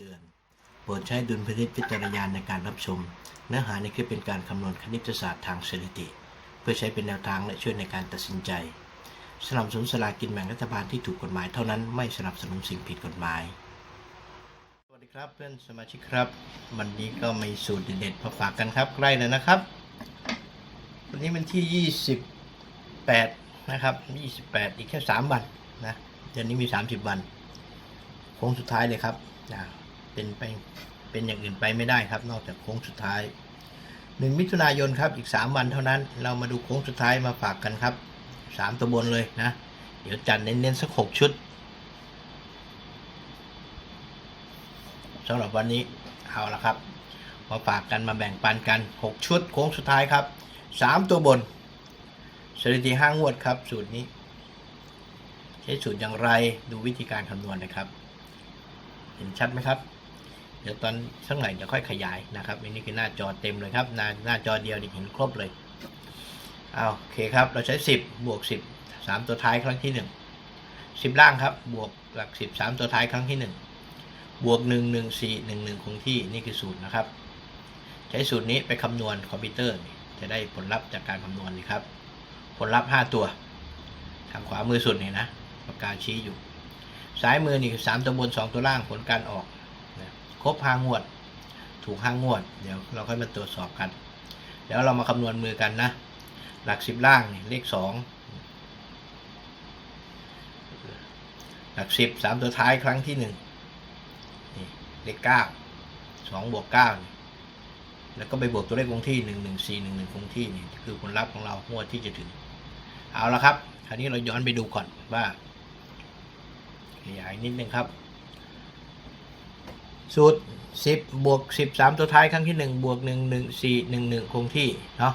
ตือน โปรดใช้ดุลพินิจพิจารณาในการรับชม เนื้อหาในคลิปเป็นการคำนวณคณิตศาสตร์ทางสถิติ เพื่อใช้เป็นแนวทางและช่วยในการตัดสินใจสนับสนุนสลากินแบ่งรัฐบาลที่ถูกกฎหมายเท่านั้นไม่สนับสนุนสิ่งผิดกฎหมาย สวัสดีครับเพื่อนสมาชิกครับ วันนี้ก็มีสูตรเด็ดๆมาฝากกันครับใกล้แล้วนะครับ วันนี้เป็นที่ 28 นะครับ 28 อีกแค่ 3 วันนะเดือนนี้มี 30 วันโค้งสุดท้ายเลยครับอ่า เป็นไปเป็นอย่างอื่นไปไม่ได้ครับ นอกจากโค้งสุดท้าย 1 มิถุนายนครับอีก 3 วันเท่านั้น เรามาดูโค้งสุดท้ายมาฝากกันครับ 3 ตัวบนเลยนะ เดี๋ยวจัดเน้นๆสัก 6 ชุดสำหรับวันนี้เอาละครับ มาฝากกันมาแบ่งปันกัน 6 ชุดโค้งสุดท้ายครับ 3 ตัวบนสถิติห้างวดครับ สูตรนี้ ใช้สูตรอย่างไรดูวิธีการคำนวณนะครับ เห็นชัดไหมครับ เดี๋ยวตอนสักหน่อยเดี๋ยวค่อยขยายนะครับอันนี้คือหน้าจอเต็มเลยครับ หน้าหน้าจอเดียวเห็นครบเลยเอาโอเคครับ เราใช้ 10 บวก 10 3 ตัวท้ายครั้งที่ 1 10 ล่างครับ บวกหลัก 10 3 ตัวท้ายครั้งที่ 1 บวก 1 1 4 1 1 คงที่นี่คือสูตรนะครับ ใช้สูตรนี้ไปคำนวณคอมพิวเตอร์ จะได้ผลลัพธ์จากการคำนวณนี่ครับ ผลลัพธ์ 5 ตัว ทางขวามือสุดนี่นะปากกาชี้อยู่ ซ้ายมือนี่คือ3ตัวบน 2 ตัวล่างผลการออก ครบ5งวด ถูก5งวด เดี๋ยวเราค่อยมาตรวจสอบกันเดี๋ยวเรามาคำนวณมือกันนะ หลัก10ล่างนี่เลข2หลัก10 3ตัวท้ายครั้งที่1นี่เลข9 2บวก9นี่แล้วก็ไปบวกตัวเลขคงที่1 1 4 1 1คงที่นี่คือผลลัพธ์ของเรางวดที่จะถึง เอาละครับ คราวนี้เราย้อนไปดูก่อนว่าขยายนิดนึงครับ สูตร 10 บวก 13 ตัวท้ายครั้งที่ 1 บวก 1 1 4 1 1 คงที่เนาะ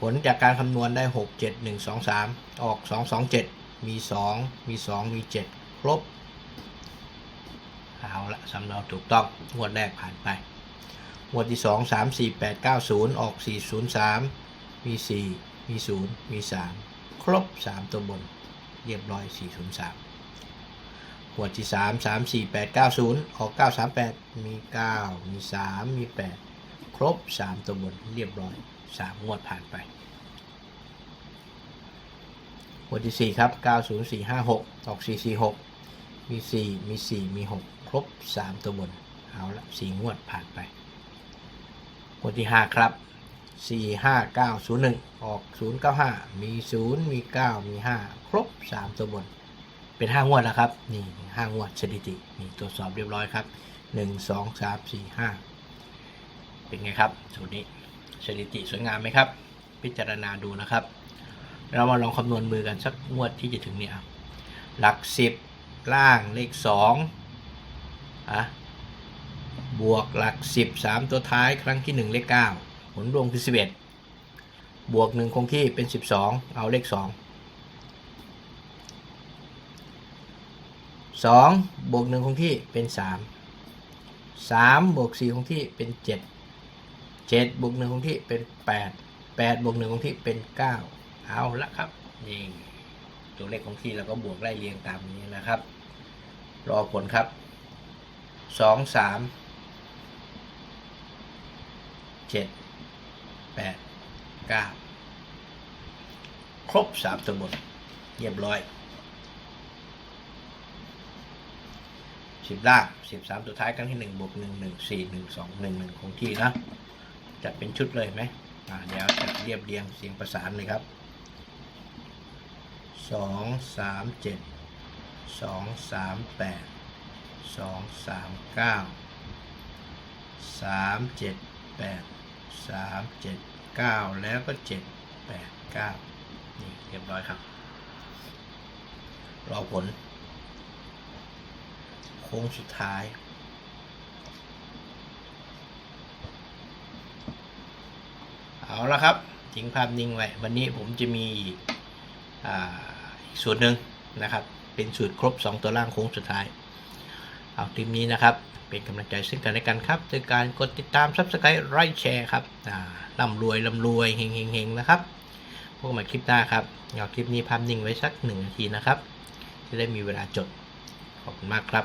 ผลจากการคำนวณได้ 6 7 1 2 3 ออก 2 2 7 มี 2 มี 2 มี 7 ครบ เอาละสำเราถูกต้องงวดแรกผ่านไปงวดที่ 2 3 4 8 9 0 ออก 4 0 3 มี 4 มี 0 มี 3 ครบ 3 ตัวบน เรียบร้อย 403 0 3งวดที่3 3 4 8 9 0ออก9 3 8มี9มี3มี8ครบ3ตัวบนเรียบร้อย3งวดผ่านไปงวดที่4ครับ9 0 4 5 6ออก4 4 6มี4มี4มี6ครบ3ตัวบนเอาละ4งวดผ่านไปงวดที่5ครับ4 5 9 0 1ออก0 9 5มี0มี9มี5ครบ3ตัวบน เป็น5งวดแล้วครับนี่5งวดสถิตินี่ตรวจสอบเรียบร้อยครับ1 2 3 4 5เป็นไงครับสูตรนี้สถิติสวยงามไหมครับ พิจารณาดูนะครับ เรามาลองคำนวณมือกันสักงวดที่จะถึงเนี่ยหลัก10ล่างเลข2อะบวกหลัก10 3ตัวท้ายครั้งที่1เลข9ผลรวมคือ11บวก1คงที่เป็น12เอาเลข2 2บวก1คงที่เป็น 3 3บวก4คงที่เป็น 7 7บวก1คงที่เป็น 8 8บวก1คงที่เป็น 9 เอาละครับนี่ตัวเลขคงที่เราก็บวกไล่เรียงตามนี้นะครับ รอผลครับ 2 3เจ็ดแปดเก้าครบสามตัวบนเรียบร้อย สิบล่างสิบสามตัวท้ายครั้งที่หนึ่งบวกหนึ่งหนึ่งสี่หนึ่งสองหนึ่งหนึ่งคงที่นะจัดเป็นชุดเลยไหมอ่าเดี๋ยวจัดเรียบเรียงเสียงประสานเลยครับสองสามเจ็ดสองสามแปดสองสามเก้าสามเจ็ดแปดสามเจ็ดเก้าแล้วก็เจ็ดแปดเก้านี่เรียบร้อยครับ รอผล โค้งสุดท้าย เอาละครับทิ้งภาพนิ่งไว้ วันนี้ผมจะมีอีกสูตรหนึ่งนะครับ เป็นสูตรครบ 2 ตัวล่างโค้งสุดท้าย เอาคลิปนี้นะครับ เป็นกำลังใจซึ่งกันและกันครับโดยการกดติดตาม Subscribe ไลค์แชร์ครับอ่าร่ำรวยร่ำรวยเฮงเฮงเฮงนะครับพวกมาคลิปหน้าครับเอาคลิปนี้ภาพนิ่งไว้สักหนึ่งนาทีนะครับ จะได้มีเวลาจดขอบคุณมากครับ